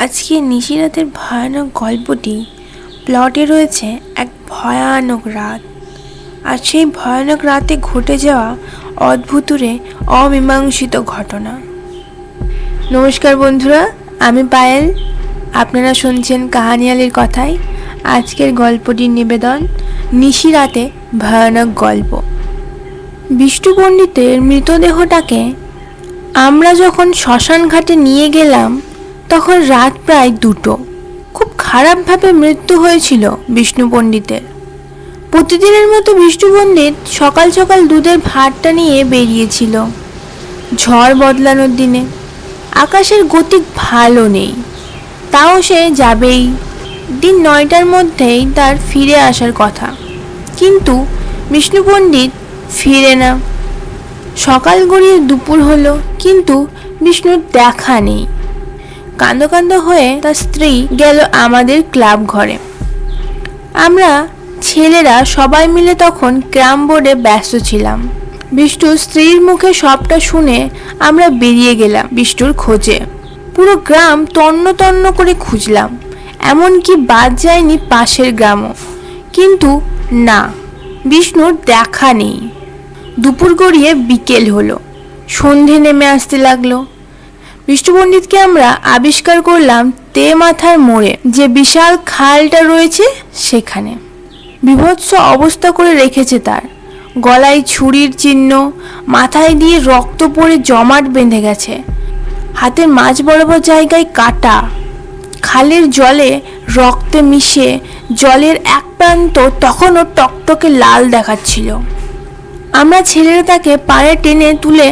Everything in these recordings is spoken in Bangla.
আজকে নিশিরাতের ভয়ানক গল্পটি প্লটে রয়েছে এক ভয়ানক রাত। আর সেই ভয়ানক রাতে ঘটে যাওয়া অদ্ভুতুরে অমীমাংসিত ঘটনা। নমস্কার বন্ধুরা, আমি পায়েল। আপনারা শুনছেন কাহানিয়ালির কথায়। আজকের গল্পটির নিবেদন, নিশিরাতে ভয়ানক গল্প। বিষ্ণু পণ্ডিতের মৃতদেহটাকে আমরা যখন শ্মশান ঘাটে নিয়ে গেলাম তখন রাত প্রায় দুটো। খুব খারাপভাবে মৃত্যু হয়েছিল বিষ্ণু পণ্ডিতের। প্রতিদিনের মতো বিষ্ণু পণ্ডিত সকাল সকাল দুধের ভাতটা নিয়ে বেরিয়েছিল। ঝড় বদলানোর দিনে। আকাশের গতি ভালো নেই। তাও সে যাবেই। দিন নয়টার মধ্যেই তার ফিরে আসার কথা। কিন্তু বিষ্ণু পণ্ডিত ফিরে না। সকাল গড়িয়ে দুপুর হলো, কিন্তু বিষ্ণুর দেখা নেই। কান্দ কান্দ হয়ে তার স্ত্রী গেল আমাদের ক্লাব ঘরে। আমরা ছেলেরা সবাই মিলে তখন ক্রাম বোর্ডে ব্যস্ত ছিলাম। বিষ্ণুর স্ত্রীর মুখে সবটা শুনে আমরা বেরিয়ে গেলাম বিষ্ণুর খোঁজে। পুরো গ্রাম তন্ন তন্ন করে খুঁজলাম, এমনকি বাদ যায়নি পাশের গ্রামও। কিন্তু না, বিষ্ণুর দেখা নেই। দুপুর গড়িয়ে বিকেল হলো। সন্ধে নেমে আসতে লাগল। বিষ্ণু পণ্ডিতকে আমরা আবিষ্কার করলাম তে মাথার মোড়ে, যে বিশাল খালটা রয়েছে সেখানে। বিভৎস অবস্থা করে রেখেছে তার। গলায় ছুরির চিহ্ন, মাথায় দিয়ে রক্ত পড়ে জমাট বেঁধে গেছে। হাতের মাঝ বরাবর জায়গায় কাটা। খালের জলে রক্তে মিশে জলের এক প্রান্ত তখনও টকটকে লাল দেখাচ্ছিল। আমরা ছেলেরা তাকে পায়ে টেনে তুলে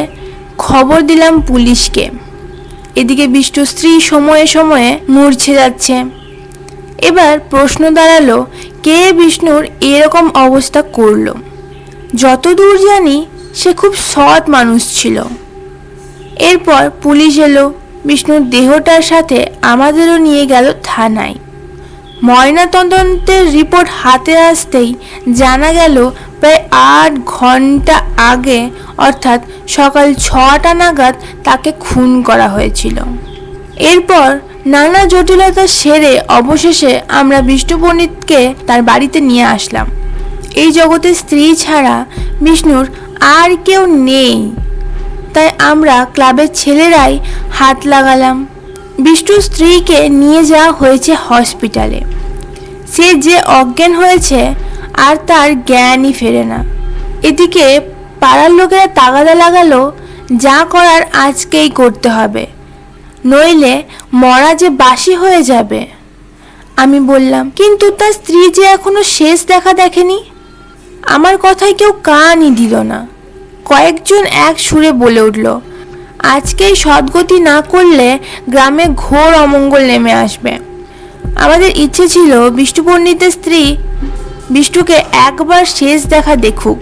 খবর দিলাম পুলিশকে। এদিকে বিষ্ট স্ত্রী সময়ে সময়ে মূর্ছে যাচ্ছে। এবার প্রশ্ন দাঁড়াল, কে বিষ্ণুর এরকম অবস্থা করল? যতদূর জানি, সে খুব সৎ মানুষ ছিল। এরপর পুলিশ এলো, বিষ্ণুর দেহটার সাথে আমাদেরও নিয়ে গেল থানায়। ময়নাতদন্তের রিপোর্ট হাতে আসতেই জানা গেল, প্রায় আট ঘণ্টা আগে, অর্থাৎ সকাল ছটা নাগাদ তাকে খুন করা হয়েছিল। এরপর নানা জটিলতা সেরে অবশেষে আমরা বিষ্ণু পণ্ডিতকে তার বাড়িতে নিয়ে আসলাম। এই জগতে স্ত্রী ছাড়া বিষ্ণুর আর কেউ নেই। তাই আমরা ক্লাবের ছেলেরাই হাত লাগালাম। বিষ্ণুর স্ত্রীকে নিয়ে যাওয়া হয়েছে হসপিটালে। সে যে অজ্ঞান হয়েছে আর তার জ্ঞানই ফেরে না। এদিকে পাড়ার লোকেরা তাগাদা লাগালো, যা করার আজকেই করতে হবে। নইলে মরা যে বাসি হয়ে যাবে। আমি বললাম, কিন্তু তার স্ত্রী যে এখনও শেষ দেখা দেখেনি? আমার কথায় কেউ কানই দিল না। কয়েকজন এক সুরে বলে উঠল আজকেই সদ্গতি না করলে গ্রামে ঘোর অমঙ্গল নেমে আসবে। আমাদের ইচ্ছে ছিল বিষ্ণু পণ্ডিতের স্ত্রী বিষ্ণুকে একবার শেষ দেখা দেখুক,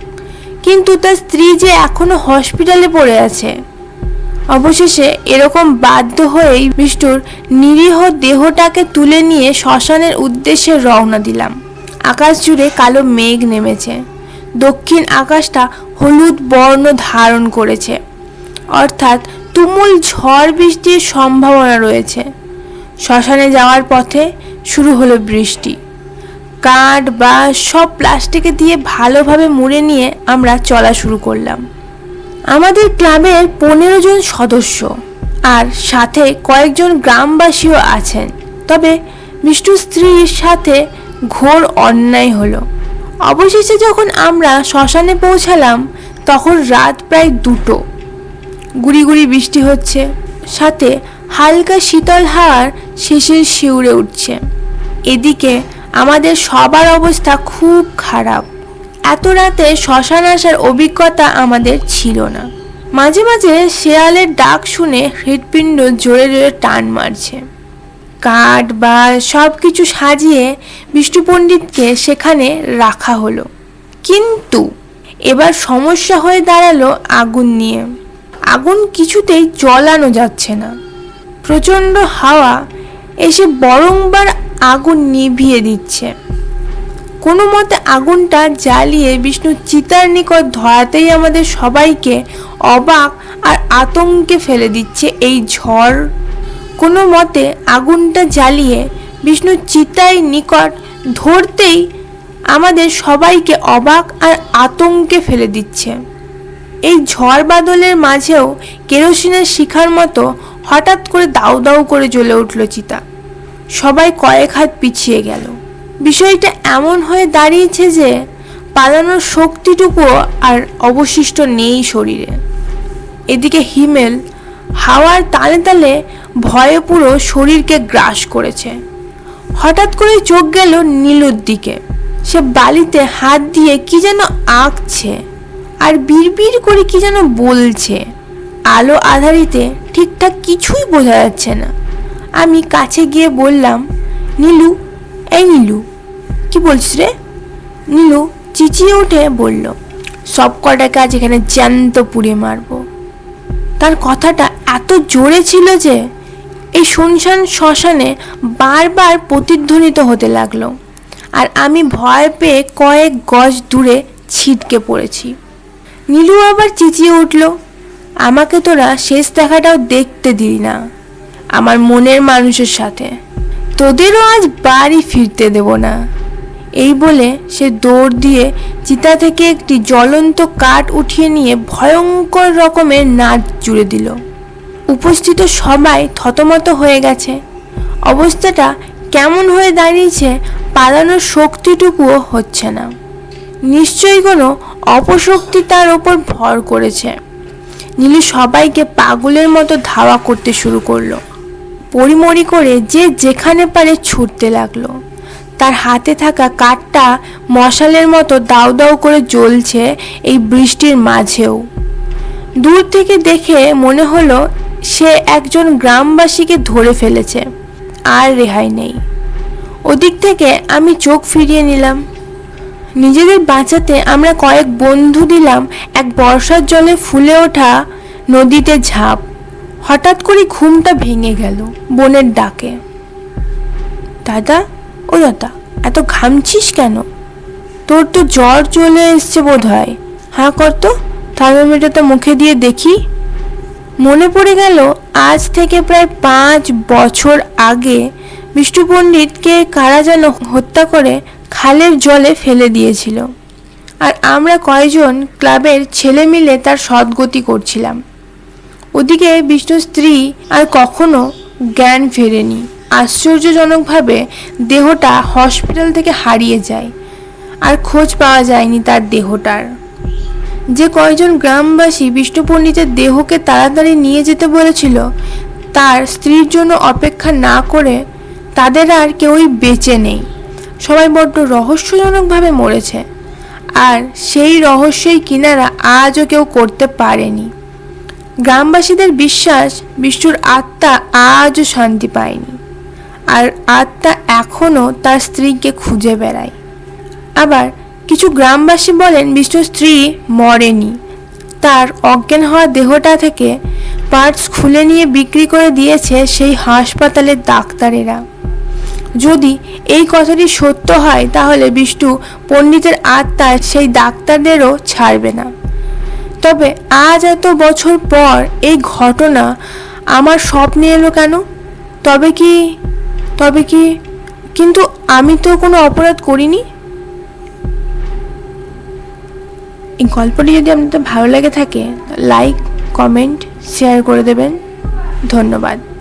কিন্তু তার স্ত্রী যে এখনও হসপিটালে পড়ে আছে। অবশেষে এরকম বাধ্য হয়েই বিষ্ণুর নিরীহ দেহটাকে তুলে নিয়ে শ্মশানের উদ্দেশ্যে রওনা দিলাম। আকাশ জুড়ে কালো মেঘ নেমেছে। দক্ষিণ আকাশটা হলুদ বর্ণ ধারণ করেছে। অর্থাৎ তুমুল ঝড় বৃষ্টির সম্ভাবনা রয়েছে। শ্মশানে যাওয়ার পথে শুরু হলো বৃষ্টি। কাঠ বা সব প্লাস্টিকে দিয়ে ভালোভাবে মুড়ে নিয়ে আমরা চলা শুরু করলাম। আমাদের ক্লাবের পনেরো জন সদস্য আর সাথে কয়েকজন গ্রামবাসীও আছেন। তবে বিষ্ণু স্ত্রীর সাথে ঘোর অন্যায় হলো। অবশেষে যখন আমরা শ্মশানে পৌঁছালাম, তখন রাত প্রায় দুটো। গুড়ি গুড়ি বৃষ্টি হচ্ছে। সাথে হালকা শীতল হাওয়ার শিশির শিউরে উঠছে। এদিকে আমাদের সবার অবস্থা খুব খারাপ। এত রাতে শ্মশান আসার অভিজ্ঞতা আমাদের ছিল না। মাঝে মাঝে শেয়ালের ডাক শুনে হৃৎপিণ্ড জোরে জোরে টান মারছে। কাঠ বা সব কিছু সাজিয়ে বিষ্ণু পণ্ডিতকে সেখানে রাখা হলো। কিন্তু এবার সমস্যা হয়ে দাঁড়াল আগুন নিয়ে। আগুন কিছুতেই জ্বলানো যাচ্ছে না। প্রচণ্ড হাওয়া এসে বরংবার আগুন নিভিয়ে দিচ্ছে। কোনো মতে আগুনটা জ্বালিয়ে বিষ্ণু চিতার নিকট ধরাতেই আমাদের সবাইকে অবাক আর আতঙ্কে ফেলে দিচ্ছে এই ঝড়। কোনো মতে আগুনটা জ্বালিয়ে বিষ্ণু চিতায় নিকট ধরতেই আমাদের সবাইকে অবাক আর আতঙ্কে ফেলে দিচ্ছে। এই ঝড় বাদলের মাঝেও কেরোসিনের শিখার মতো হঠাৎ করে দাউ দাউ করে জ্বলে উঠল চিতা। সবাই কয়েক হাত পিছিয়ে গেল। বিষয়টা এমন হয়ে দাঁড়িয়েছে যে পালানোর শক্তিটুকুও আর অবশিষ্ট নেই শরীরে। এদিকে হিমেল হাওয়ার তালে তালে ভয়ে পুরো শরীরকে গ্রাস করেছে। হঠাৎ করে চোখ গেল নীলুর দিকে। সে বালিতে হাত দিয়ে কি যেন আঁকছে। আর বিড়বিড় করে কি যেন বলছে। আলো আধারিতে ঠিকঠাক কিছুই বোঝা যাচ্ছে না। আমি কাছে গিয়ে বললাম, নীলু, এই নীলু, কি বলছিস রে? নীলু চিচিয়ে উঠে বলল, সব কটা কাজ এখানে জ্যান্ত পুড়ে মারবো। তার কথাটা এত জোরে ছিল যে এই শুনশান শ্মশানে বারবার প্রতিধ্বনিত হতে লাগল। আর আমি ভয় পেয়ে কয়েক গজ দূরে ছিটকে পড়েছি। নীলু আবার চেঁচিয়ে উঠল, আমাকে তোরা শেষ দেখাটাও দেখতে দিলি না, আমার মনের মানুষের সাথে। তোদেরও আজ বাড়ি ফিরতে দেব না। এই বলে সে দৌড় দিয়ে চিতা থেকে একটি জ্বলন্ত কাঠ উঠিয়ে নিয়ে ভয়ঙ্কর রকমের নাচ জুড়ে দিল। উপস্থিত সবাই থতমত হয়ে গেছে। অবস্থাটা কেমন হয়ে দাঁড়িয়েছে পালানোর শক্তিটুকুও হচ্ছে না। নিশ্চয়ই কোনো অপশক্তি তার ওপর ভর করেছে। নীলু সবাইকে পাগলের মতো ধাওয়া করতে শুরু করল। পরিমরি করে যে যেখানে পারে ছুটতে লাগল। তার হাতে থাকা কাঠটা মশালের মতো দাউ দাউ করে জ্বলছে এই বৃষ্টির মাঝেও। দূর থেকে দেখে মনে হলো সে একজন গ্রামবাসীকে ধরে ফেলেছে। আর রেহাই নেই। ওদিক থেকে আমি চোখ ফিরিয়ে নিলাম। নিজেদের বাঁচাতে আমরা কয়েক বন্ধু দিলাম এক বর্ষার জলে ফুলে ওঠা নদীতে ঝাঁপ। হঠাৎ করে ঘুমটা ভেঙে গেল বোনের ডাকে। দাদা, ও দাদা, এত ঘামছিস কেন? তোর তো জ্বর চলে এসছে বোধ হয় হ্যাঁ কর তো, থার্মোমিটারটা মুখে দিয়ে দেখি। মনে পড়ে গেল আজ থেকে প্রায় পাঁচ বছর আগে বিষ্ণু পণ্ডিতকে কারা যেন হত্যা করে খালের জলে ফেলে দিয়েছিল। আর আমরা কয়জন ক্লাবের ছেলে মিলে তার সদ্গতি করছিলাম। ওদিকে বিষ্ণু স্ত্রী আর কখনো জ্ঞান ফেরেনি। আশ্চর্যজনকভাবে দেহটা হসপিটাল থেকে হারিয়ে যায় আর খোঁজ পাওয়া যায়নি তার দেহটার। যে কয়জন গ্রামবাসী বিষ্ণু পণ্ডিতের দেহকে তাড়াতাড়ি নিয়ে যেতে বলেছিল, তার স্ত্রীর জন্য অপেক্ষা না করে তাদের আর কেউই বেঁচে নেই। সবাই বড্ড রহস্যজনকভাবে মরেছে। আর সেই রহস্যই কিনারা আজও কেউ করতে পারেনি। গ্রামবাসীদের বিশ্বাস, বিষ্ণুর আত্মা আজও শান্তি পায়নি। আর আত্মা এখনও তার স্ত্রীকে খুঁজে বেড়ায়। আবার কিছু গ্রামবাসী বলেন, বিষ্ণুর স্ত্রী মরেনি। তার অজ্ঞান হওয়া দেহটা থেকে পার্টস খুলে নিয়ে বিক্রি করে দিয়েছে সেই হাসপাতালের ডাক্তারেরা। যদি এই কথাটি সত্য হয়, তাহলে বিষ্ণু পণ্ডিতের আত্মা সেই ডাক্তারদেরও ছাড়বে না। তবে আজ এত বছর পর এই ঘটনা আমার স্বপ্নে এলো কেন? তবে কি তবে কি, কিন্তু আমি তো কোনো অপরাধ করিনি? এই গল্পটি যদি আপনাদের ভালো লেগে থাকে, লাইক, কমেন্ট, শেয়ার করে দেবেন। ধন্যবাদ।